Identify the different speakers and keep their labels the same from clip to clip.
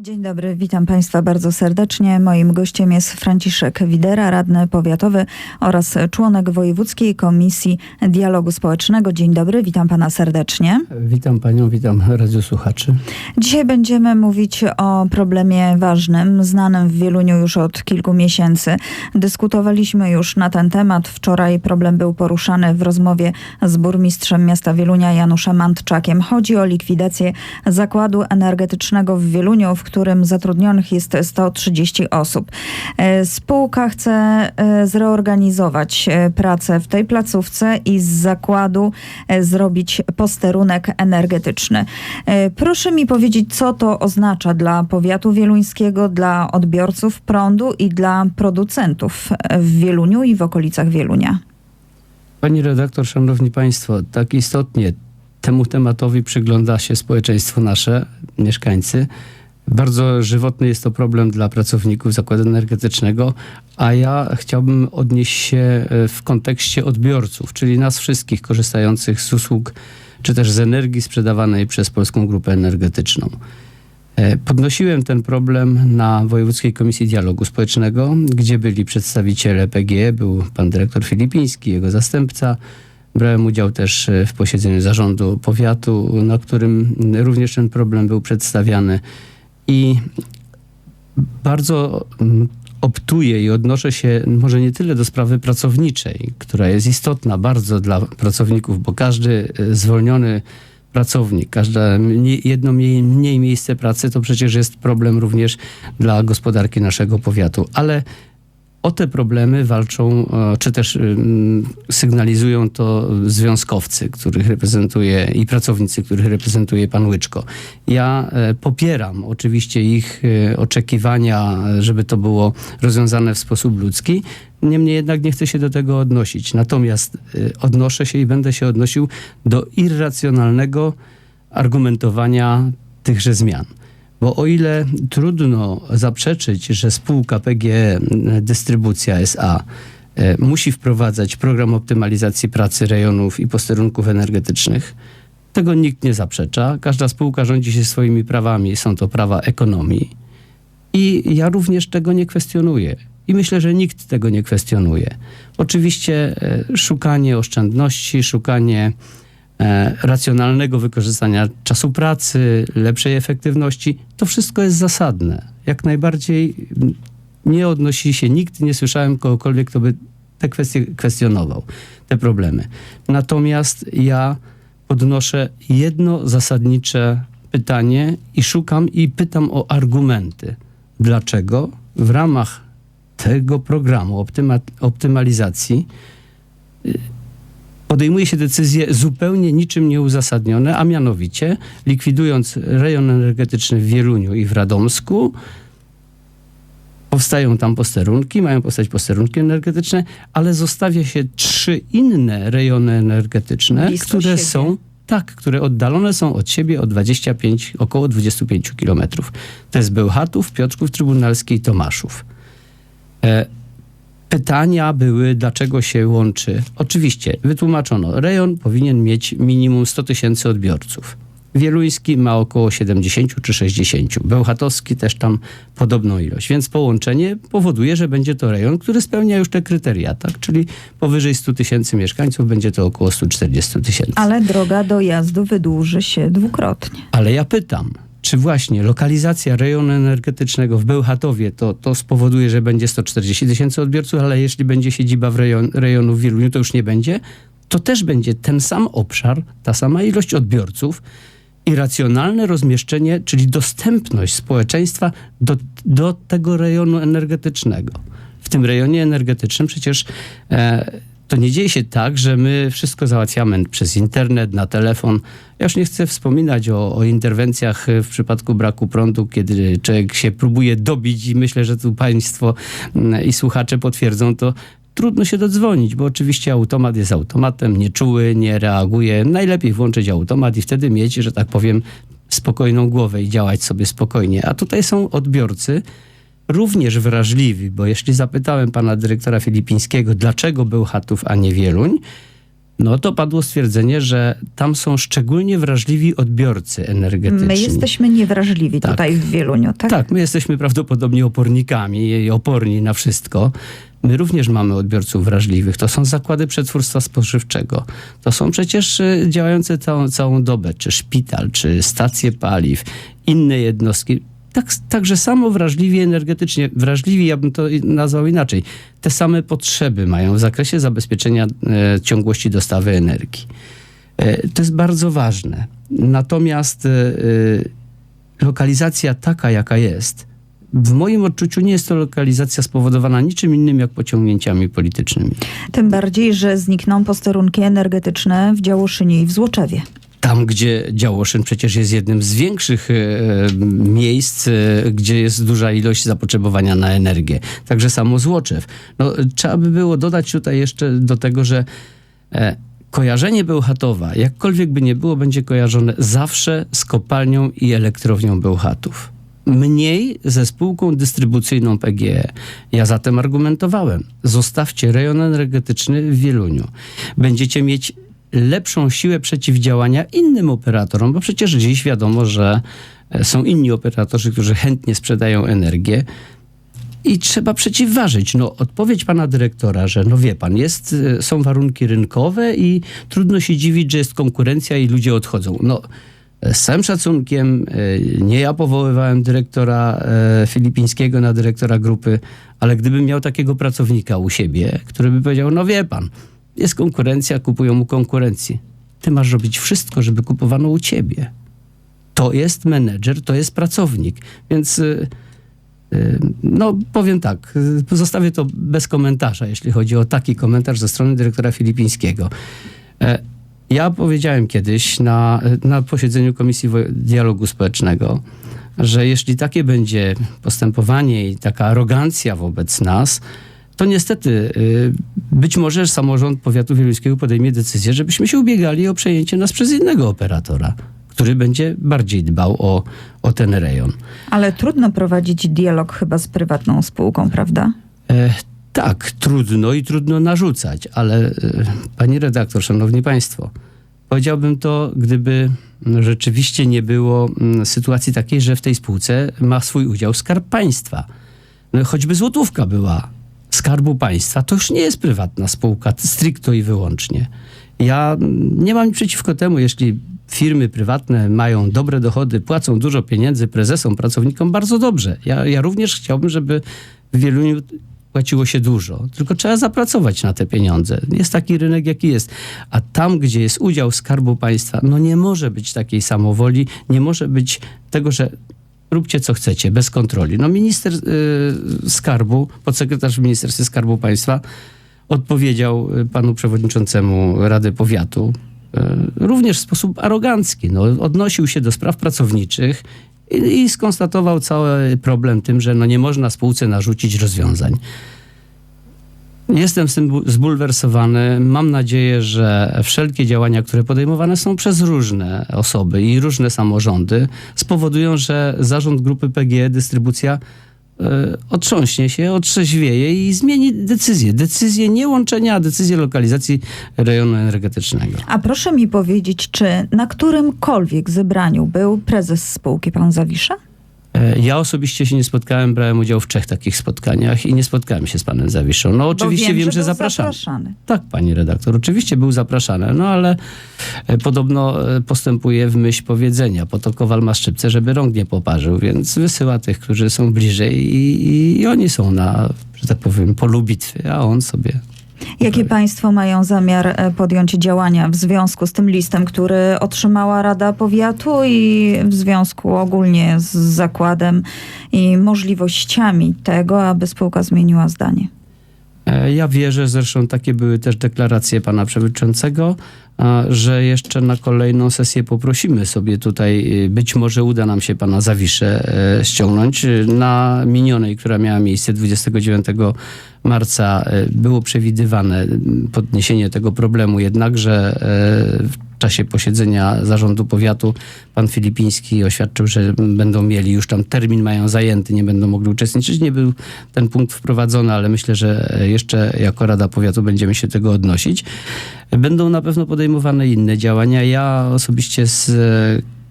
Speaker 1: Dzień dobry, witam Państwa bardzo serdecznie. Moim gościem jest Franciszek Widera, radny powiatowy oraz członek Wojewódzkiej Komisji Dialogu Społecznego. Dzień dobry, witam Pana serdecznie.
Speaker 2: Witam Panią, witam radiosłuchaczy.
Speaker 1: Dzisiaj będziemy mówić o problemie ważnym, znanym w Wieluniu już od kilku miesięcy. Dyskutowaliśmy już na ten temat. Wczoraj problem był poruszany w rozmowie z burmistrzem miasta Wielunia Januszem Antczakiem. Chodzi o likwidację zakładu energetycznego w Wieluniu, w którym zatrudnionych jest 130 osób. E, Spółka chce e, zreorganizować e, pracę w tej placówce i z zakładu zrobić posterunek energetyczny. Proszę mi powiedzieć, co to oznacza dla powiatu wieluńskiego, dla odbiorców prądu i dla producentów w Wieluniu i w okolicach Wielunia.
Speaker 2: Pani redaktor, szanowni państwo, tak istotnie temu tematowi przygląda się społeczeństwo nasze, mieszkańcy. Bardzo żywotny jest to problem dla pracowników zakładu energetycznego, a ja chciałbym odnieść się e, w kontekście odbiorców, czyli nas wszystkich korzystających z usług czy też z energii sprzedawanej przez Polską Grupę Energetyczną. E, Podnosiłem ten problem na Wojewódzkiej Komisji Dialogu Społecznego, gdzie byli przedstawiciele PGE, był pan dyrektor Filipiński, jego zastępca. Brałem udział też e, w posiedzeniu zarządu powiatu, na którym również ten problem był przedstawiany. I bardzo mm, optuję i odnoszę się może nie tyle do sprawy pracowniczej, która jest istotna bardzo dla pracowników, bo każdy e, zwolniony pracownik, każde jedno mniej, mniej miejsce pracy to przecież jest problem również dla gospodarki naszego powiatu. Ale o te problemy walczą, e, czy też ym, sygnalizują to związkowcy, których reprezentuje i pracownicy, których reprezentuje pan Łyczko. Ja e, popieram oczywiście ich e, oczekiwania, żeby to było rozwiązane w sposób ludzki. Niemniej jednak nie chcę się do tego odnosić. Natomiast odnoszę się i będę się odnosił do irracjonalnego argumentowania tychże zmian. Bo o ile trudno zaprzeczyć, że spółka PGE Dystrybucja SA e, musi wprowadzać program optymalizacji pracy rejonów i posterunków energetycznych, tego nikt nie zaprzecza. Każda spółka rządzi się swoimi prawami, są to prawa ekonomii. I ja również tego nie kwestionuję. I myślę, że nikt tego nie kwestionuje. Oczywiście e, szukanie oszczędności, szukanie e, racjonalnego wykorzystania czasu pracy, lepszej efektywności, to wszystko jest zasadne. Jak najbardziej mm, nie odnosi się, nikt nie słyszałem kogokolwiek, kto by te kwestie kwestionował, te problemy. Natomiast ja podnoszę jedno zasadnicze pytanie i szukam i pytam o argumenty. Dlaczego w ramach tego programu optyma, optymalizacji y, podejmuje się decyzje zupełnie niczym nieuzasadnione, a mianowicie likwidując rejon energetyczny w Wieluniu i w Radomsku, powstają tam posterunki, mają powstać posterunki energetyczne, ale zostawia się trzy inne rejony energetyczne, które
Speaker 1: siebie.
Speaker 2: są tak, które oddalone są od siebie o 25, około 25 kilometrów. To jest Bełchatów, Piotrków Trybunalski i Tomaszów. E, pytania były, dlaczego się łączy. Oczywiście, wytłumaczono, rejon powinien mieć minimum 100 tysięcy odbiorców. Wieluński ma około 70 czy 60. Bełchatowski też tam podobną ilość. Więc połączenie powoduje, że będzie to rejon, który spełnia już te kryteria, tak? Czyli powyżej 100 tysięcy mieszkańców będzie to około 140 tysięcy.
Speaker 1: Ale droga dojazdu wydłuży się dwukrotnie.
Speaker 2: Ale ja pytam, czy właśnie lokalizacja rejonu energetycznego w Bełchatowie to, to spowoduje, że będzie 140 tysięcy odbiorców, ale jeśli będzie siedziba w rejon, rejonu w Wieluniu, to już nie będzie? To też będzie ten sam obszar, ta sama ilość odbiorców i racjonalne rozmieszczenie, czyli dostępność społeczeństwa do, do tego rejonu energetycznego. W tym rejonie energetycznym przecież e, to nie dzieje się tak, że my wszystko załatwiamy przez internet, na telefon. Ja już nie chcę wspominać o, o interwencjach w przypadku braku prądu, kiedy człowiek się próbuje dobić i myślę, że tu państwo mm, i słuchacze potwierdzą to. Trudno się dodzwonić, bo oczywiście automat jest automatem, nieczuły, nie reaguje. Najlepiej włączyć automat i wtedy mieć, że tak powiem, spokojną głowę i działać sobie spokojnie. A tutaj są odbiorcy, również wrażliwi, bo jeśli zapytałem pana dyrektora Filipińskiego, dlaczego Bełchatów, a nie Wieluń, no to padło stwierdzenie, że tam są szczególnie wrażliwi odbiorcy energetyczni.
Speaker 1: My jesteśmy niewrażliwi
Speaker 2: Tak.
Speaker 1: tutaj w Wieluniu, tak?
Speaker 2: Tak, my jesteśmy prawdopodobnie opornikami i oporni na wszystko. My również mamy odbiorców wrażliwych. To są zakłady przetwórstwa spożywczego. To są przecież y, działające całą, całą dobę, czy szpital, czy stacje paliw, inne jednostki. Tak, także samo wrażliwi energetycznie, wrażliwi, ja bym to nazwał inaczej, te same potrzeby mają w zakresie zabezpieczenia e, ciągłości dostawy energii. E, to jest bardzo ważne. Natomiast e, e, lokalizacja taka, jaka jest, w moim odczuciu nie jest to lokalizacja spowodowana niczym innym jak pociągnięciami politycznymi.
Speaker 1: Tym bardziej, że znikną posterunki energetyczne w Działoszynie i w Złoczewie.
Speaker 2: Tam, gdzie Działoszyn przecież jest jednym z większych e, miejsc, e, gdzie jest duża ilość zapotrzebowania na energię. Także samo Złoczew. No, trzeba by było dodać tutaj jeszcze do tego, że e, kojarzenie Bełchatowa, jakkolwiek by nie było, będzie kojarzone zawsze z kopalnią i elektrownią Bełchatów. Mniej ze spółką dystrybucyjną PGE. Ja zatem argumentowałem, zostawcie rejon energetyczny w Wieluniu. Będziecie mieć lepszą siłę przeciwdziałania innym operatorom, bo przecież dziś wiadomo, że e, są inni operatorzy, którzy chętnie sprzedają energię. I trzeba przeciwważyć. No, odpowiedź pana dyrektora, że no wie pan, jest, e, są warunki rynkowe i trudno się dziwić, że jest konkurencja i ludzie odchodzą. No, e, z całym szacunkiem, nie ja powoływałem dyrektora Filipińskiego na dyrektora grupy, ale gdybym miał takiego pracownika u siebie, który by powiedział, no wie pan, jest konkurencja, kupują mu konkurencji. Ty masz robić wszystko, żeby kupowano u ciebie. To jest menedżer, to jest pracownik. Więc y, y, no powiem tak, y, zostawię to bez komentarza, jeśli chodzi o taki komentarz ze strony dyrektora Filipińskiego. E, Ja powiedziałem kiedyś na, na posiedzeniu Komisji Dialogu Społecznego, że jeśli takie będzie postępowanie i taka arogancja wobec nas, to niestety y, być może samorząd powiatu wieluńskiego podejmie decyzję, żebyśmy się ubiegali o przejęcie nas przez innego operatora, który będzie bardziej dbał o, o ten rejon.
Speaker 1: Ale trudno prowadzić dialog chyba z prywatną spółką, prawda?
Speaker 2: E, tak, trudno i trudno narzucać, ale e, pani redaktor, szanowni państwo, powiedziałbym to, gdyby rzeczywiście nie było mm, sytuacji takiej, że w tej spółce ma swój udział Skarb Państwa. No, choćby złotówka była Skarbu Państwa, to już nie jest prywatna spółka, stricto i wyłącznie. Ja nie mam nic przeciwko temu, jeśli firmy prywatne mają dobre dochody, płacą dużo pieniędzy prezesom, pracownikom, bardzo dobrze. Ja, ja również chciałbym, żeby w Wieluniu płaciło się dużo, tylko trzeba zapracować na te pieniądze. Jest taki rynek, jaki jest. A tam, gdzie jest udział Skarbu Państwa, no nie może być takiej samowoli, nie może być tego, że róbcie co chcecie, bez kontroli. No minister y, Skarbu, podsekretarz w Ministerstwie Skarbu Państwa odpowiedział y, panu przewodniczącemu Rady Powiatu y, również w sposób arogancki. No, odnosił się do spraw pracowniczych i, i skonstatował cały problem tym, że no nie można spółce narzucić rozwiązań. Jestem z tym bu- zbulwersowany. Mam nadzieję, że wszelkie działania, które podejmowane są przez różne osoby i różne samorządy, spowodują, że zarząd grupy PGE Dystrybucja e, otrząśnie się, otrzeźwieje i zmieni decyzję. Decyzję nie łączenia, a decyzję lokalizacji rejonu energetycznego.
Speaker 1: A proszę mi powiedzieć, czy na którymkolwiek zebraniu był prezes spółki pan Zawisza?
Speaker 2: E, Ja osobiście się nie spotkałem, brałem udział w trzech takich spotkaniach i nie spotkałem się z panem Zawiszą. No oczywiście
Speaker 1: Bo
Speaker 2: wiem, że
Speaker 1: był
Speaker 2: zapraszamy.
Speaker 1: zapraszany.
Speaker 2: Tak, pani redaktor, oczywiście był zapraszany, no ale e, podobno e, postępuje w myśl powiedzenia. Po to kowal ma szczypce, żeby rąk nie poparzył, więc wysyła tych, którzy są bliżej i, i, i oni są na, że tak powiem, polu bitwy, a on sobie...
Speaker 1: Jakie państwo mają zamiar e, podjąć działania w związku z tym listem, który otrzymała Rada Powiatu i w związku ogólnie z zakładem i możliwościami tego, aby spółka zmieniła zdanie?
Speaker 2: E, Ja wierzę, zresztą takie były też deklaracje pana przewodniczącego, że jeszcze na kolejną sesję poprosimy sobie tutaj, y, być może uda nam się pana Zawiszę e, ściągnąć. Na minionej, która miała miejsce 29 marca, e, było przewidywane podniesienie tego problemu, jednakże e, czasie posiedzenia zarządu powiatu pan Filipiński oświadczył, że będą mieli już tam termin mają zajęty, nie będą mogli uczestniczyć. Nie był ten punkt wprowadzony, ale myślę, że jeszcze jako Rada Powiatu będziemy się tego odnosić. Będą na pewno podejmowane inne działania. Ja osobiście z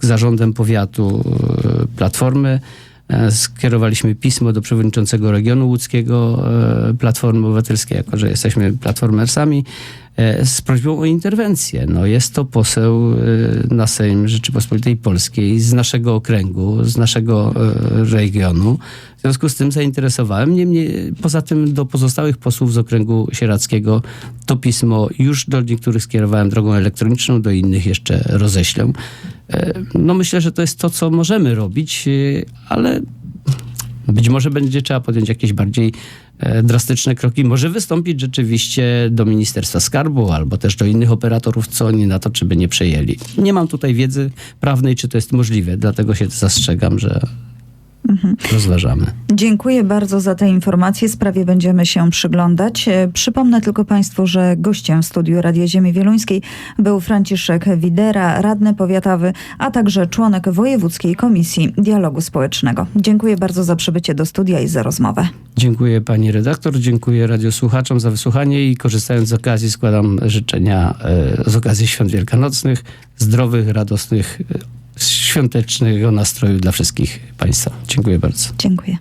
Speaker 2: zarządem powiatu e, Platformy e, skierowaliśmy pismo do przewodniczącego regionu łódzkiego e, Platformy Obywatelskiej, jako że jesteśmy platformersami, z prośbą o interwencję. No, jest to poseł e, na Sejm Rzeczypospolitej Polskiej z naszego okręgu, z naszego e, regionu. W związku z tym zainteresowałem. Niemniej, poza tym do pozostałych posłów z okręgu sieradzkiego to pismo już do niektórych skierowałem drogą elektroniczną, do innych jeszcze roześlę. E, No myślę, że to jest to, co możemy robić, e, ale być może będzie trzeba podjąć jakieś bardziej e, drastyczne kroki. Może wystąpić rzeczywiście do Ministerstwa Skarbu albo też do innych operatorów, co oni na to, czy by nie przejęli. Nie mam tutaj wiedzy prawnej, czy to jest możliwe, dlatego się zastrzegam, że rozważamy.
Speaker 1: Dziękuję bardzo za te informacje. Sprawie będziemy się przyglądać. E, Przypomnę tylko Państwu, że gościem w studiu Radia Ziemi Wieluńskiej był Franciszek Widera, radny powiatowy, a także członek Wojewódzkiej Komisji Dialogu Społecznego. Dziękuję bardzo za przybycie do studia i za rozmowę.
Speaker 2: Dziękuję pani redaktor, dziękuję radiosłuchaczom za wysłuchanie i korzystając z okazji składam życzenia e, z okazji świąt wielkanocnych, zdrowych, radosnych, e, świątecznego nastroju dla wszystkich państwa. Dziękuję bardzo.
Speaker 1: Dziękuję.